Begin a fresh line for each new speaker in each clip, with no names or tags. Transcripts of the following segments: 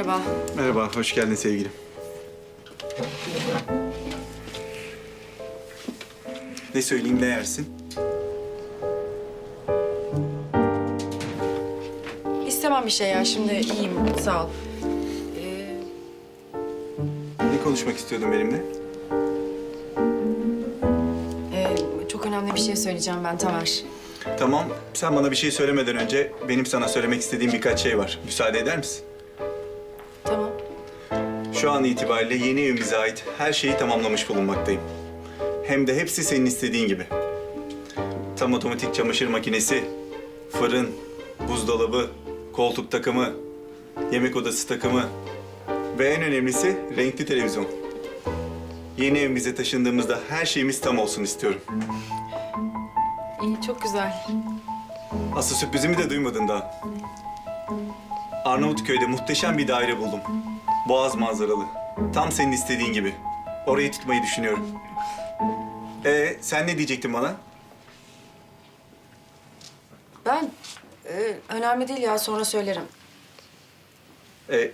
Merhaba.
Merhaba, hoş geldin sevgilim. Ne söyleyeyim, ne yersin?
İstemem bir şey ya. Şimdi iyiyim. Sağ ol. Ee,
Ne konuşmak istiyordun benimle?
e, çok önemli bir şey söyleyeceğim ben Tamer.
Tamam, sen bana bir şey söylemeden önce benim sana söylemek istediğim birkaç şey var. Müsaade eder misin?
Tamam.
Şu an itibariyle yeni evimize ait her şeyi tamamlamış bulunmaktayım. Hem de hepsi senin istediğin gibi. Tam otomatik çamaşır makinesi, fırın, buzdolabı, koltuk takımı, yemek odası takımı ve en önemlisi renkli televizyon. Yeni evimize taşındığımızda her şeyimiz tam olsun istiyorum.
İyi, çok güzel.
Asıl sürprizimi de duymadın daha. Arnavutköy'de muhteşem bir daire buldum. Boğaz manzaralı. Tam senin istediğin gibi. Orayı tutmayı düşünüyorum. Ee, sen ne diyecektin bana?
Ben e, önemli değil ya. Sonra söylerim.
Ee,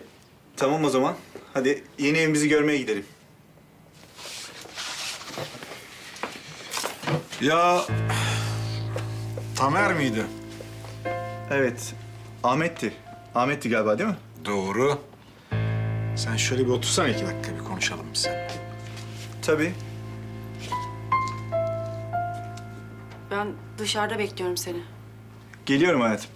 tamam o zaman. Hadi yeni evimizi görmeye gidelim.
Ya Tamer miydi?
Evet, Ahmet'ti. Ahmet'ti galiba değil mi?
Doğru. Sen şöyle bir otursana iki dakika bir konuşalım biz seninle.
Tabii.
Ben dışarıda bekliyorum seni.
Geliyorum hayatım.